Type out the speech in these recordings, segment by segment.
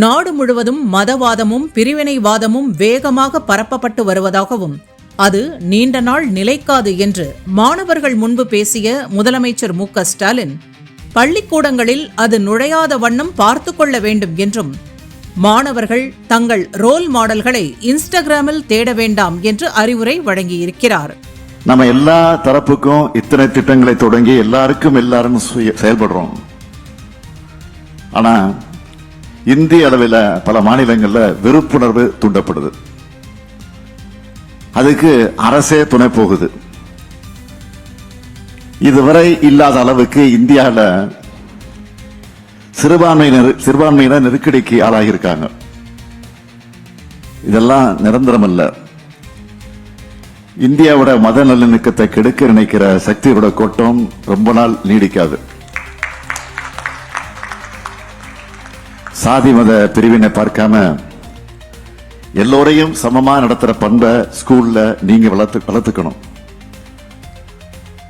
நாடு முழுவதும் மதவாதமும் பிரிவினைவாதமும் வேகமாக பரப்பப்பட்டு வருவதாகவும் அது நீண்ட நாள் நிலைக்காது என்று மாணவர்கள் முன்பு பேசிய முதலமைச்சர் மு க ஸ்டாலின் பள்ளிக்கூடங்களில் அது நுழையாத வண்ணம் பார்த்து கொள்ள வேண்டும் என்றும் மாணவர்கள் தங்கள் ரோல் மாடல்களை இன்ஸ்டாகிராமில் தேட வேண்டாம் என்று அறிவுரை வழங்கியிருக்கிறார். நம்ம எல்லா தரப்புக்கும் இத்தனை திட்டங்களை தொடங்கி எல்லாருக்கும் எல்லாரும் சுய- செயல்படுறோம். ஆனா இந்திய அளவில் பல மாநிலங்கள்ல வெறுப்புணர்வு தூண்டப்படுது. அதுக்கு அரசே துணை போகுது. இதுவரை இல்லாத அளவுக்கு இந்தியாவில் சிறுபான்மையினர் சிறுபான்மையினர் நெருக்கடிக்கு ஆளாகியிருக்காங்க. இதெல்லாம் நிரந்தரம் அல்ல இந்தியாவோட மத நல்லிணக்கத்தை கெடுக்க நினைக்கிற சக்தியோட கோட்டம் ரொம்ப நாள் நீடிக்காது. சாதி மத பிரிவினை பார்க்காம எல்லோரையும் சமமா நடத்துற பண்பை ஸ்கூல்ல நீங்க வளர்த்து வளர்த்துக்கணும்.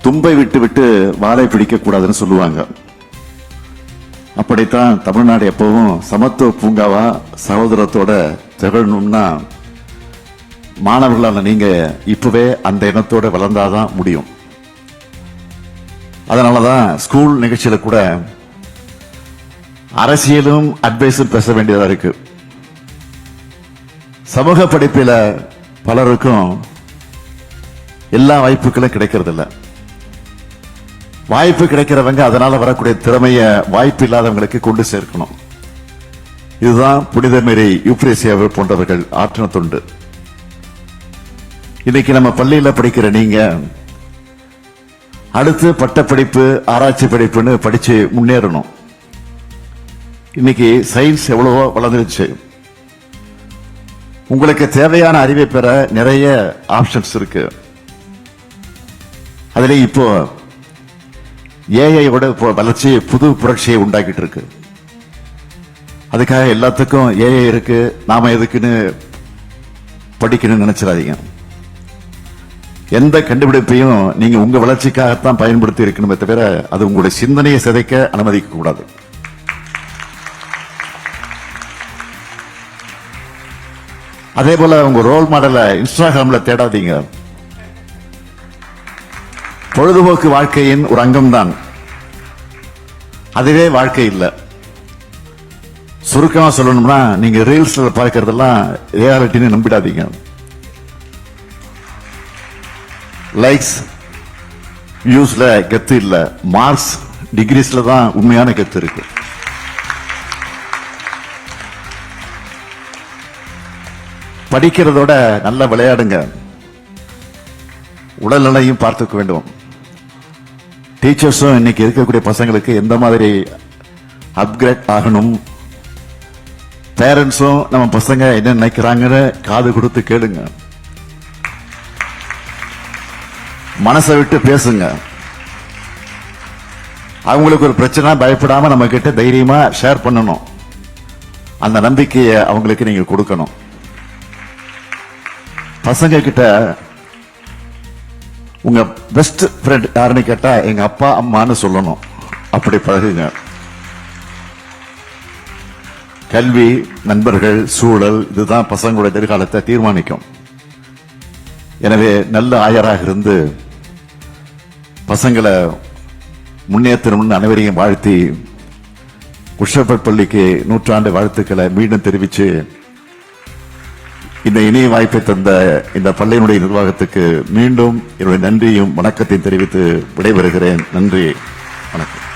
தும்பை விட்டு விட்டு வாழை பிடிக்க கூடாதுன்னு சொல்லுவாங்க. அப்படித்தான் தமிழ்நாடு எப்பவும் சமத்துவ பூங்காவா சகோதரத்தோட திகழணும்னா மாணவர்களான நீங்க இப்பவே அந்த எண்ணத்தோட வளர்ந்தாதான் முடியும். அதனாலதான் ஸ்கூல் நிகழ்ச்சியில கூட அரசியலும் அட்வைஸும் பேச வேண்டியதாக இருக்கு. சமூக படிப்பில பலருக்கும் எல்லா வாய்ப்புகளும் கிடைக்கிறதில்ல. வாய்ப்பு கிடைக்கிறவங்க அதனால வரக்கூடிய திறமையை வாய்ப்பு இல்லாதவங்களுக்கு கொண்டு சேர்க்கணும். இதுதான் புனிதமேரி யூப்ரேசியாவை போன்றவர்கள் ஆற்றின தொண்டு. இன்னைக்கு நம்ம பள்ளியில படிக்கிற நீங்க அடுத்து பட்டப்படிப்பு ஆராய்ச்சி படிப்புன்னு படிச்சு முன்னேறணும். இன்னைக்கு சயின்ஸ் எவ்வளவோ வளர்ந்துருச்சு. உங்களுக்கு தேவையான அறிவை பெற நிறைய ஆப்ஷன்ஸ் இருக்கு. அதுல இப்போ ஏஐயோட இப்போ வளர்ச்சி புது புரட்சியை உண்டாக்கிட்டு இருக்கு. அதுக்காக எல்லாத்துக்கும் ஏஐ இருக்கு. நாம எதுக்குன்னு படிக்கணும்னு நினைச்சிடாதீங்க. எந்த கண்டுபிடிப்பையும் நீங்க உங்க வளர்ச்சிக்காகத்தான் பயன்படுத்தி இருக்கணுமே தவிர அது உங்களுடைய சிந்தனையை சிதைக்க அனுமதிக்க கூடாது அதே போல உங்க ரோல் மாடலை இன்ஸ்டாகிராம்ல தேடாதீங்க. பொழுதுபோக்கு வாழ்க்கையின் ஒரு அங்கம்தான். அதுவே வாழ்க்கை இல்லை. சுருக்கமாக சொல்லணும்னா நீங்க ரீல்ஸ்ல பார்க்கறதெல்லாம் ரியாலிட்டின்னு நம்பிடாதீங்க. லைக்ஸ் வியூஸ்ல கெத்து இல்லை. மார்க்ஸ் டிகிரிஸ்ல தான் உண்மையான கெத்து இருக்கு. படிக்கிறதோட நல்லா விளையாடுங்க. உடல்நலையும் பார்த்துக்க வேண்டும். டீச்சர்ஸும் இன்னைக்கு இருக்கக்கூடிய பசங்களுக்கு எந்த மாதிரி அப்கிரேட் ஆகணும்? பேரண்ட்ஸும் நம்ம பசங்க என்ன நினைக்கிறாங்கன்னு காது கொடுத்து கேளுங்க. மனசை விட்டு பேசுங்க. அவங்களுக்கு ஒரு பிரச்சனை பயப்படாம நம்ம கிட்ட தைரியமா ஷேர் பண்ணணும். அந்த நம்பிக்கையை அவங்களுக்கு நீங்க கொடுக்கணும். பசங்க கிட்ட உங்க பெஸ்ட் ஃப்ரெண்ட் யாருன்னு கேட்டா எங்க அப்பா அம்மான்னு சொல்லணும். அப்படி பழகுங்க. கல்வி நண்பர்கள் சூழல் இதுதான் பசங்களோட எதிர்காலத்தை தீர்மானிக்கும். எனவே நல்ல ஆயராக இருந்து பசங்களை முன்னேற்றணும்னு அனைவரையும் வாழ்த்தி குஷப்பட் பள்ளிக்கு நூற்றாண்டு வாழ்த்துக்களை மீண்டும் தெரிவித்து இந்த இணைய வாய்ப்பை தந்த இந்த பள்ளியினுடைய நிர்வாகத்துக்கு மீண்டும் என்னுடைய நன்றியும் வணக்கத்தையும் தெரிவித்து விடைபெறுகிறேன். நன்றி. வணக்கம்.